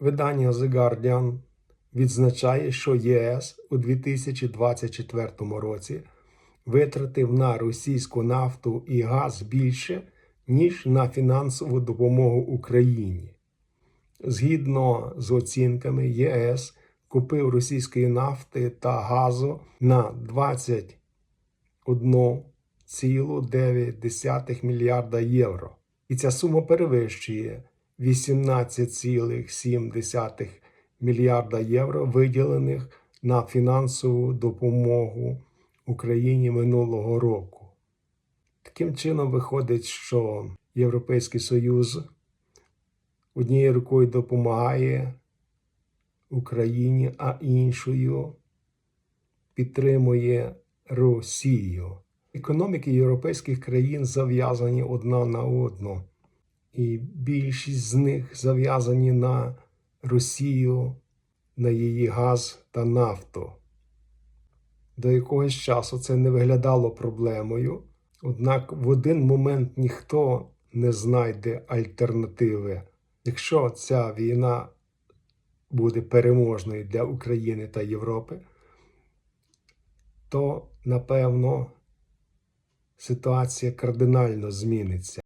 Видання The Guardian відзначає, що ЄС у 2024 році витратив на російську нафту і газ більше, ніж на фінансову допомогу Україні. Згідно з оцінками, ЄС купив російської нафти та газу на 21,9 мільярда євро. І ця сума перевищує 18,7 мільярда євро, виділених на фінансову допомогу Україні минулого року. Таким чином виходить, що Європейський Союз однією рукою допомагає Україні, а іншою підтримує Росію. Економіки європейських країн зав'язані одна на одну, і більшість з них зав'язані на Росію, на її газ та нафту. До якогось часу це не виглядало проблемою, однак в один момент ніхто не знайде альтернативи. Якщо ця війна буде переможною для України та Європи, то напевно ситуація кардинально зміниться.